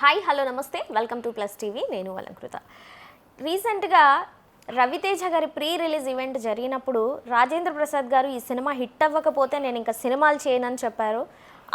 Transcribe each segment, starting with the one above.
Hi hello నమస్తే. Welcome to plus TV. నేను అలంకృత. రీసెంట్గా రవితేజ గారి ప్రీ రిలీజ్ ఈవెంట్ జరిగినప్పుడు రాజేంద్ర ప్రసాద్ గారు ఈ సినిమా హిట్ అవ్వకపోతే నేను ఇంకా సినిమాలు చేయనని చెప్పారు.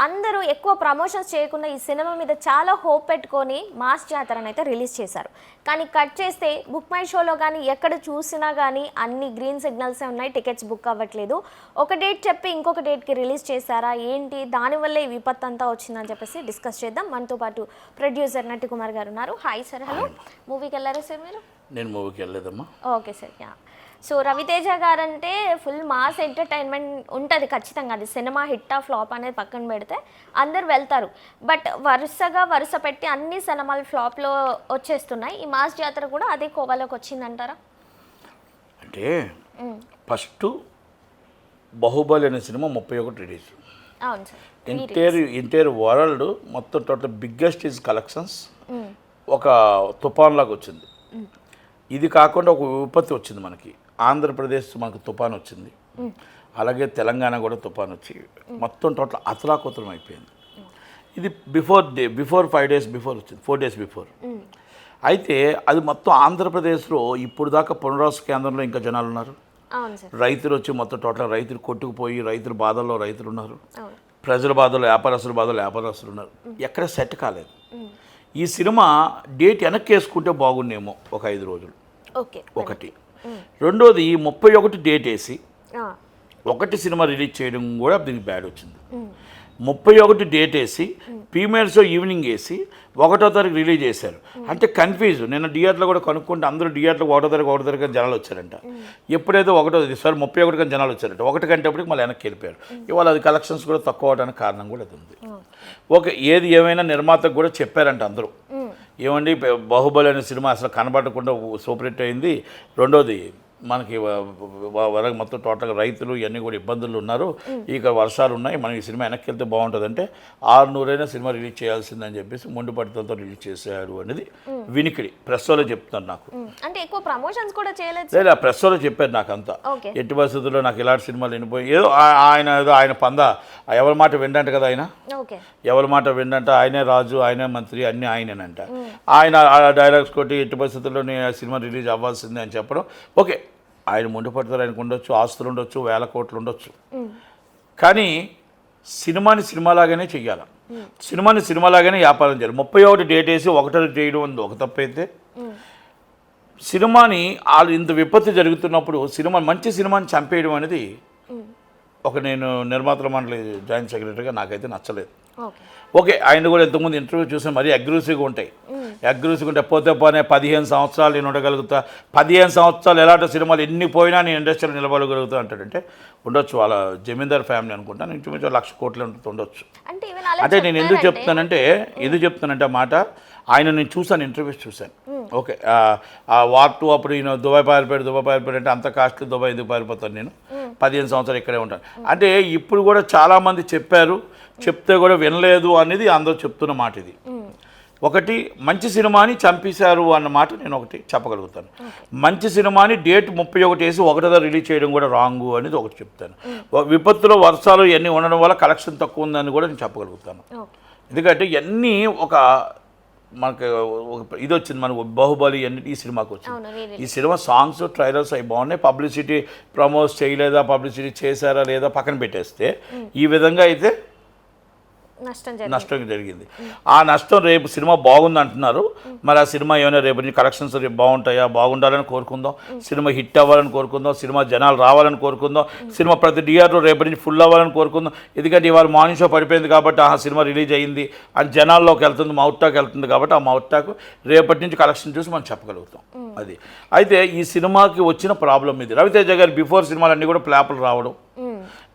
అందరూ ఎక్కువ ప్రమోషన్స్ చేయకుండా ఈ సినిమా మీద చాలా హోప్ పెట్టుకొని మాస్ జాతరను అయితే రిలీజ్ చేశారు. కానీ కట్ చేస్తే బుక్ మై షోలో కానీ ఎక్కడ చూసినా కానీ అన్ని గ్రీన్ సిగ్నల్సే ఉన్నాయి టికెట్స్ బుక్ అవ్వట్లేదు. ఒక డేట్ చెప్పి ఇంకొక డేట్కి రిలీజ్ చేశారా? ఏంటి? దానివల్ల ఈ విపత్తు అంతా వచ్చిందని చెప్పేసి డిస్కస్ చేద్దాం. మనతో పాటు ప్రొడ్యూసర్ నటి కుమార్ గారు ఉన్నారు. Hi sir hello. మూవీకి వెళ్ళారా సార్ మీరు? నేను మూవీకి వెళ్ళలేదమ్మా. Okay sir yeah. So Raviteja గారు అంటే ఫుల్ మాస్ ఎంటర్టైన్మెంట్ ఉంటుంది ఖచ్చితంగా. అది సినిమా హిట్ ఆ ఫ్లాప్ అనేది పక్కన పెడితే అందరు వెళ్తారు. బట్ వరుసగా వరుస పెట్టి అన్ని సినిమాలు ఫ్లాప్లో వచ్చేస్తున్నాయి. ఈ మాస్ జాతర కూడా అదే కోవలోకి వచ్చిందంటారా? అంటే ఫస్ట్ బాహుబలి అనే సినిమా ముప్పై ఒకటి రిలీజ్. అవును సార్ ఎంటైర్ ఎంటైర్ వరల్డ్ మొత్తం టోటల్ బిగ్గెస్ట్ ఈజ్ కలెక్షన్స్. ఒక తుఫాన్ లాగా వచ్చింది. ఇది కాకుండా ఒక విపత్తి వచ్చింది మనకి. ఆంధ్రప్రదేశ్ మనకు తుఫాన్ వచ్చింది. అలాగే తెలంగాణ కూడా తుఫాన్ వచ్చి మొత్తం టోటల్ అతలాకుతలం అయిపోయింది. ఇది before day before five days before వచ్చింది ఫోర్ డేస్ బిఫోర్. అయితే అది మొత్తం ఆంధ్రప్రదేశ్లో ఇప్పుడు దాకా పునరావాస కేంద్రంలో ఇంకా జనాలు ఉన్నారు. రైతులు వచ్చి మొత్తం టోటల్ రైతులు కొట్టుకుపోయి రైతుల బాధల్లో రైతులు ఉన్నారు. ప్రజల బాధలు వ్యాపారస్తుల బాధలు వ్యాపారస్తులు ఉన్నారు. ఎక్కడ సెట్ కాలేదు. ఈ సినిమా డేట్ వెనక్కి వేసుకుంటే బాగుండేమో ఒక ఐదు రోజులు. ఒకటి. రెండోది ముప్పై ఒకటి డేట్ వేసి ఒకటి సినిమా రిలీజ్ చేయడం కూడా దీనికి బ్యాడ్ వచ్చింది. ముప్పై ఒకటి డేట్ వేసి ప్రీమియర్ షో ఈవినింగ్ వేసి ఒకటో తారీఖు రిలీజ్ చేశారు. అంటే కన్ఫ్యూజ్. నిన్న థియేటర్లో కూడా కనుక్కుంటే అందరూ థియేటర్లో ఒకటో తారీఖు ఒకటో తారీఖు జనాలు వచ్చారంట. ఎప్పుడైతే ఒకటో సార్ ముప్పై ఒకటి కానీ జనాలు వచ్చారంట. ఒకటి కంటేపటికి మళ్ళీ వెనక్కి వెళ్ళిపోయారు. ఇవాళ అది కలెక్షన్స్ కూడా తక్కువ అవడానికి కారణం కూడా అది ఉంది. ఓకే ఏది ఏమైనా నిర్మాతకు కూడా చెప్పారంట అందరూ. ఏమండి? బాహుబలి అనే సినిమా అసలు కనబడకుండా సూపర్ హిట్ అయింది. రెండోది మనకి వరకు మొత్తం టోటల్గా రైతులు ఇవన్నీ కూడా ఇబ్బందులు ఉన్నారు. ఇక వర్షాలు ఉన్నాయి మనం ఈ సినిమా వెనక్కి వెళ్తే బాగుంటుందంటే ఆరు నూరైనా సినిమా రిలీజ్ చేయాల్సిందని చెప్పేసి మొండి పట్టుదలతో రిలీజ్ చేశారు అనేది వినికిడి. ప్రెస్లో చెప్తున్నారు నాకు. అంటే ఎక్కువ ప్రమోషన్స్ కూడా చేయలేదు? లేదు ప్రెస్లో చెప్పారు నాకు అంతా ఎట్టి పరిస్థితుల్లో నాకు ఇలాంటి సినిమాలు వినిపోయి ఏదో ఆయన ఏదో ఆయన పంద. ఎవరి మాట విండంట కదా ఆయన? ఎవరి మాట విండంట? ఆయనే రాజు ఆయనే మంత్రి అన్నీ ఆయనేనంట. ఆయన ఆ డైలాగ్స్ కొట్టి ఎట్టి పరిస్థితుల్లో సినిమా రిలీజ్ అవ్వాల్సిందే అని చెప్పడం. ఓకే ఆయన ముందు ఆయనకు ఉండొచ్చు ఆస్తులు ఉండొచ్చు వేల కోట్లు ఉండొచ్చు. కానీ సినిమాని సినిమాలాగానే చెయ్యాలి. సినిమాని సినిమాలాగానే వ్యాపారం చేయాలి. ముప్పై ఒకటి డేట్ వేసి ఒకటో చేయడం ఉంది ఒక తప్పైతే. సినిమాని వాళ్ళు ఇంత విపత్తు జరుగుతున్నప్పుడు సినిమా మంచి సినిమాని చంపేయడం అనేది ఒక నేను నిర్మాతల మండలి జాయింట్ సెక్రటరీగా నాకైతే నచ్చలేదు. ఓకే. ఆయన కూడా ఇంతకుముందు ఇంటర్వ్యూ చూసాను మరీ అగ్రెసివ్గా ఉంటాయి. అగ్రెసివ్గా ఉంటే పోతే పోనే పదిహేను సంవత్సరాలు నేను ఉండగలుగుతా. పదిహేను సంవత్సరాలు ఎలాంటి సినిమాలు ఎన్ని పోయినా నేను ఇండస్ట్రీలో నిలబడగలుగుతా అంటాడంటే ఉండొచ్చు వాళ్ళ జమీందార్ ఫ్యామిలీ అనుకుంటాను ఇంచుమించు లక్ష కోట్లు ఉండొచ్చు. అంటే నేను ఎందుకు చెప్తానంటే ఎందుకు చెప్తానంటే ఆ మాట ఆయన నేను చూసాను ఇంటర్వ్యూస్ చూశాను. ఓకే వార్ టూ అప్పుడు ఈయన దుబాయ్ పారిపోయాడు దుబాయ్ పారిపోయాడు అంటే అంత కాస్ట్లీ దుబాయ్ ఎందుకు పారిపోతాను నేను? పదిహేను సంవత్సరాలు ఇక్కడే ఉంటాను. అంటే ఇప్పుడు కూడా చాలామంది చెప్పారు చెప్తే కూడా వినలేదు అనేది అందరూ చెప్తున్న మాట ఇది. ఒకటి మంచి సినిమాని చంపేశారు అన్న మాట నేను ఒకటి చెప్పగలుగుతాను. మంచి సినిమాని డేట్ ముప్పై ఒకటి వేసి ఒకటిదో రిలీజ్ చేయడం కూడా రాంగు అనేది ఒకటి చెప్తాను. విపత్తులో వర్షాలు ఇవన్నీ ఉండడం వల్ల కలెక్షన్ తక్కువ ఉందని కూడా నేను చెప్పగలుగుతాను. ఎందుకంటే ఇవన్నీ ఒక మనకి ఒక ఇది వచ్చింది మనకు బాహుబలి అన్ని ఈ సినిమాకి వచ్చింది. ఈ సినిమా సాంగ్స్ ట్రైలర్స్ అవి బాగున్నాయి. పబ్లిసిటీ ప్రమోట్ చేయలేదా? పబ్లిసిటీ చేశారా లేదా? పక్కన పెట్టేస్తే ఈ విధంగా అయితే నష్టం జరిగింది. ఆ నష్టం రేపు సినిమా బాగుంది అంటున్నారు. మరి ఆ సినిమా ఏమైనా రేపు నుంచి కలెక్షన్స్ రేపు బాగుంటాయా? బాగుండాలని కోరుకుందాం. సినిమా హిట్ అవ్వాలని కోరుకుందాం. సినిమా జనాలు రావాలని కోరుకుందాం. సినిమా ప్రతి థియేటర్ రేపటి నుంచి ఫుల్ అవ్వాలని కోరుకుందాం. ఎందుకంటే ఇవాళ మార్నింగ్ షో పడిపోయింది కాబట్టి ఆ సినిమా రిలీజ్ అయ్యింది అని జనాల్లోకి వెళ్తుంది మౌత్ టాక్ వెళ్తుంది కాబట్టి ఆ మౌత్ టాక్ రేపటి నుంచి కలెక్షన్ చూసి మనం చెప్పగలుగుతాం. అది. అయితే ఈ సినిమాకి వచ్చిన ప్రాబ్లం ఇది. రవితేజ గారి బిఫోర్ సినిమాలు అన్నీ కూడా ప్లాపులు రావడం.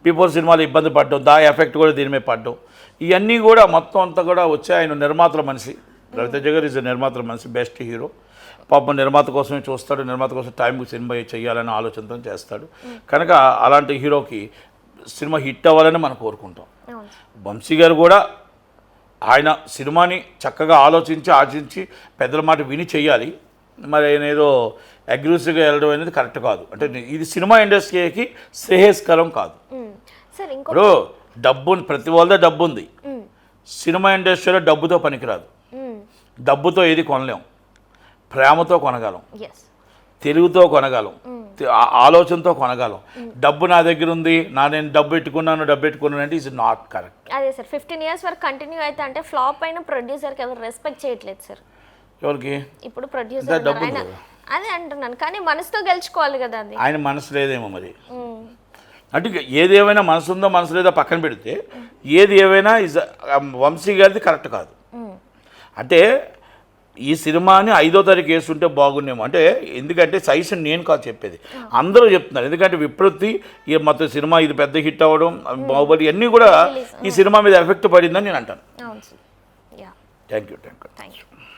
బిఫోర్ సినిమాలు ఇబ్బంది పడ్డం. దా ఎఫెక్ట్ కూడా దీని మీద పడ్డం. ఇవన్నీ కూడా మొత్తం అంతా కూడా వచ్చి ఆయన నిర్మాతల మనిషి. రవితేజ గారు ఇస్ నిర్మాతల మనిషి బెస్ట్ హీరో పాపం నిర్మాత కోసమే చూస్తాడు నిర్మాత కోసం టైంకి సినిమా చేయాలనే ఆలోచనతో చేస్తాడు. కనుక అలాంటి హీరోకి సినిమా హిట్ అవ్వాలని మనం కోరుకుంటాం. వంశీ గారు కూడా ఆయన సినిమాని చక్కగా ఆలోచించి ఆచించి పెద్దల మాట విని చేయాలి. మరి ఆయన ఏదో అగ్రెసివ్గా వెళ్ళడం అనేది కరెక్ట్ కాదు. అంటే ఇది సినిమా ఇండస్ట్రీకి శ్రేయస్కరం కాదు. ఇప్పుడు డబ్బు ప్రతి వాళ్ళ డబ్బు ఉంది సినిమా ఇండస్ట్రీలో డబ్బుతో పనికిరాదు. డబ్బుతో ఏది కొనలేం. ప్రేమతో కొనగలం. తెలుగుతో కొనగలం. ఆలోచనతో కొనగలం. డబ్బు నా దగ్గర ఉంది నా నేను డబ్బు పెట్టుకున్నాను డబ్బు పెట్టుకున్నాను అంటే ఇస్ నాట్ కరెక్ట్ అదే సార్ ఫిఫ్టీన్ ఇయర్స్ వరకు కంటిన్యూ అయితే అంటే ఫ్లాప్ అయిన ప్రొడ్యూసర్కి ఎవరు రెస్పెక్ట్ చేయట్లేదు సార్. ఎవరికి? ఇప్పుడు ప్రొడ్యూసర్. అదే అంటున్నాను. కానీ మనసుతో గెలుచుకోవాలి కదా అది. ఆయన మనసు లేదేమో మరి. అంటే ఏది ఏమైనా మనసు ఉందో మనసు లేదో పక్కన పెడితే ఏది ఏమైనా ఇస్ వంశీ గారిది కరెక్ట్ కాదు. అంటే ఈ సినిమాని ఐదో తారీఖు వేస్తుంటే బాగుండేమో. అంటే ఎందుకంటే సజెషన్ నేను కాదు చెప్పేది. అందరూ చెప్తున్నారు. ఎందుకంటే విప్రతి ఈ మొత్తం సినిమా ఇది పెద్ద హిట్ అవ్వడం బాహుబలి అన్నీ కూడా ఈ సినిమా మీద ఎఫెక్ట్ పడిందని నేను అంటాను. Thank you thank you